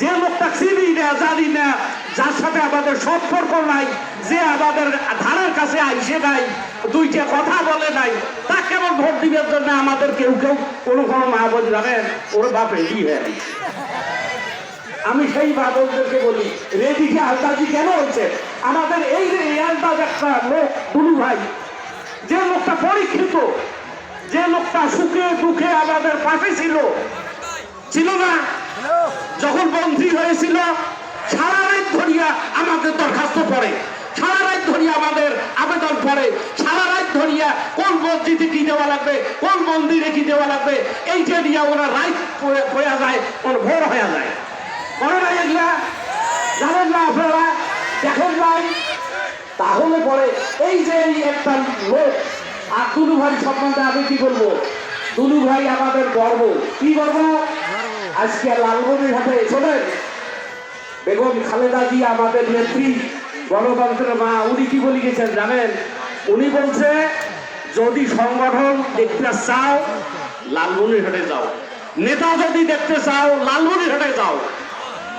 যে লোকটা জানি না, যার সাথে আমাদের সম্পর্ক নাই, যে আমাদের ধারের কাছে আইসে নাই, দুইটা কথা বলে নাই, তা কেমন ভোট দিবের জন্য আমাদের কেউ কেউ? কোনো কোনো মা জানেন ওর বাপ রেডি হয়ে আমি সেই মা বোনদেরকে বলি রেডি কি আলতাজি কেন হয়েছে? আমাদের এই যে আলতাজ একটা লোক, দুলু ভাই, যে লোকটা পরীক্ষিত, যে লোকটা সুখে দুঃখে আমাদের পাশে ছিল ছিল না। যখন বন্ধী হয়েছিল, সারা রাত ধরিয়া আমাদের দরখাস্ত পড়ে। সারা রাত ধরিয়া আমাদের আবেদন পড়ে। সারা রাত ধরিয়া কোন মসজিদে কি দেওয়া লাগবে, কোন মন্দিরে কি দেওয়া লাগবে, এই যে নিয়ে ওরা রাত হয়ে যায় ওর ভোর হয়ে যায়। মনে নাই এগুলা? জানেন না আপনারা? দেখেন নাই? তাহলে পরে এই যে একটা লোক, আর দুলু ভাই সম্বন্ধে আমি কি বলব? দুলু ভাই আমাদের গর্ব। কি গর্ব? আজকে লালমনির হাতে শোনেন, বেগম খালেদা জি আমাদের নেত্রী, গণতন্ত্রের মা, উনি কি বলে গেছেন জানেন? উনি বলছে, যদি সংগঠন দেখতে চাও, লালমনির হাটে যাও। নেতা যদি দেখতে চাও, লালমনির হাটে যাও।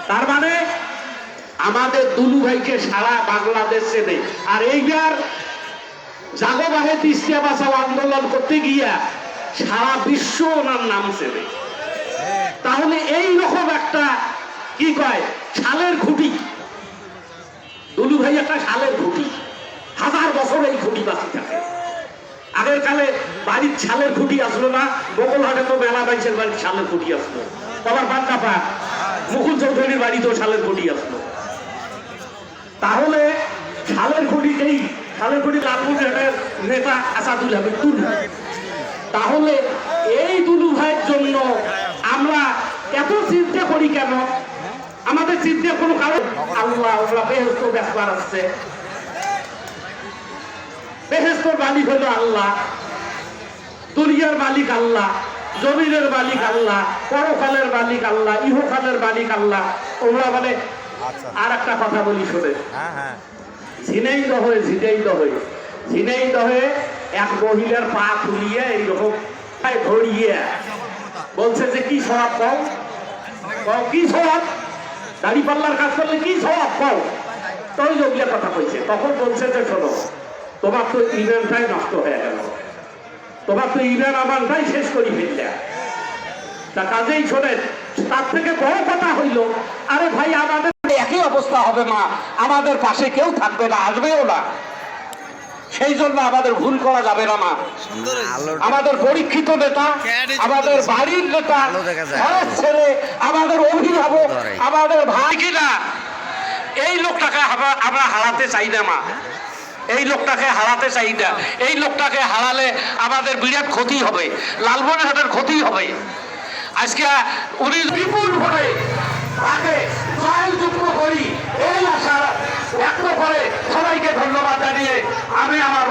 তার মানে আমাদের দুলু ভাইকে সারা বাংলাদেশ চেনে আর এইবার জাগোবাহে তিস্তিয়া বাঁচাও আন্দোলন করতে গিয়া সারা বিশ্ব ওনার নাম চেনে। তাহলে এই রকম একটা কি কয়? শালের খুঁটি। দুলু ভাই একটা শালের খুঁটি। হাজার বছর এই খুঁটি বাঁচি থাকে। আগের কালে বাড়ির ছালের খুঁটি আসলো না বকুলহাটে তো মেলা বাইছের বাড়ির ছালের খুঁটি আসলো। আবার বান্দাপা মুকুল চৌধুরীর বাড়িতেও শালের খুঁটি আসলো। তাহলে শালের খুঁটিতেই শালের খুঁটি লালমুরহাটের নেতা আসাদুল হাবিব তাহলে এই দুলু ভাইয়ের জন্য আমরা এত চিন্তা করি কেন? আমাদের চিন্তা কোনো কারণ? আল্লাহ বেহস্ত ব্যাপার বেহেস্তর মালিক হলো আল্লাহ। দুনিয়ার মালিক আল্লাহ জমিনের মালিক আল্লাহ পরকালের মালিক আল্লাহ ইহকালের মালিক আল্লাহ। ওরা বলে আচ্ছা। আর একটা কথা বলি শোনে। হ্যাঁ হ্যাঁ। ঝিনেই দহে ঝিনেই দহে ঝিনেই দহে এক মহিলার পা খুলিয়ে এইরকম ধরিয়ে বলছে যে কি স্বভাব কও? কও, কি স্বভাব? দাড়ি পাল্লার কাজ করলে কি স্বভাব কও? তো ওই যোগিয়া কথা কইছে, তখন বলছে যে শোনো, তোমার তো ইভেন্টটাই নষ্ট হয়ে গেল। তোমার তো ইভেন্ট আমানটাই শেষ করি ফেললে। তা কাজেই শোনেন, তার থেকে বড় কথা হইল, আরে ভাই, আমাদের একই অবস্থা হবে মা, আমাদের পাশে কেউ থাকবে না, আসবেও না। সেই জন্য আমাদের ভুল করা যাবে না মা। আমাদের পরীক্ষিত নেতা আমাদের বাড়ির নেতা। ঘরের ছেলে আমাদের অভিভাবক। আমাদের ভাই কিনা এই লোকটাকে আমরা- হারাতে চাই না মা। এই লোকটাকে হারাতে চাই না। এই লোকটাকে হারালে আমাদের বিরাট ক্ষতি হবে লালমনিরহাটের ক্ষতি হবে। আজকে উনি বিপুল ভোটে তাকে জয়যুক্ত করি এই আশা ব্যক্ত করে সবাইকে ধন্যবাদ জানিয়ে আমি আমার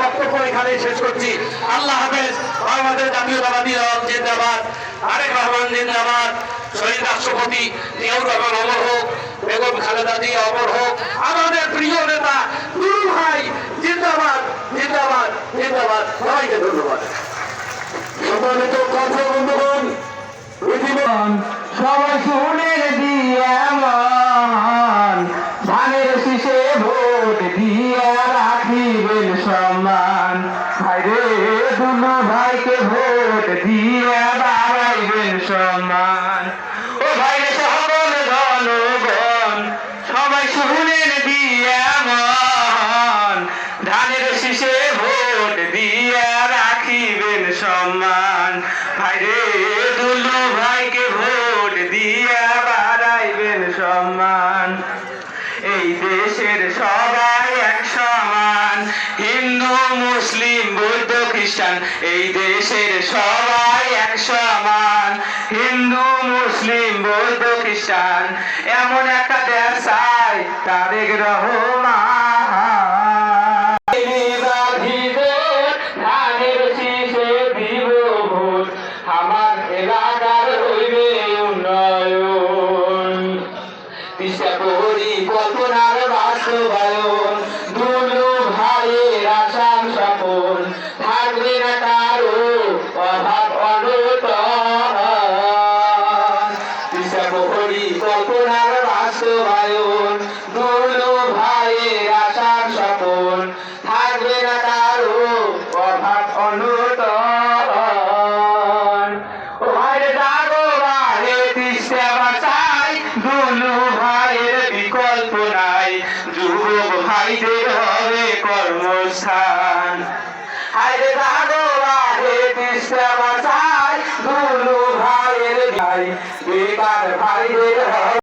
এখানে শেষ করছি। আল্লাহ হাফেজ, বাংলাদেশ জাতীয়তাবাদী দল, জিন্দাবাদ। আরেক রহমান, জিন্দাবাদ। শহীদ রাষ্ট্রপতি জিয়াউর রহমান অমর হোক, বেগম খালেদা জি অমর হোক, আমাদের প্রিয় নেতা গুরু ভাই, জিন্দাবাদ জিন্দাবাদ জিন্দাবাদ। সবাইকে ধন্যবাদ। সম্মানিত কথা বন্ধুগণ পৃথিবীর সবাই ভাইরে দুলু ভাইকে ভোট দিয়ে বাড়াইবেন সম্মান। এই দেশের সবাই এক সমান, হিন্দু, মুসলিম, বৌদ্ধ, খ্রিস্টান, এই দেশের সবাই এক সমান, হিন্দু, মুসলিম, বৌদ্ধ, খ্রিস্টান, এমন একটা দেশ তারেক রহমান। কল্পনার বাস্তবায়ন ভাইয়ের আশার থাকবে না অভাব বিকল্প ভাইদের কর্মস্থান হায়রে দাগো বারে তিস্তা এবার ভাইদের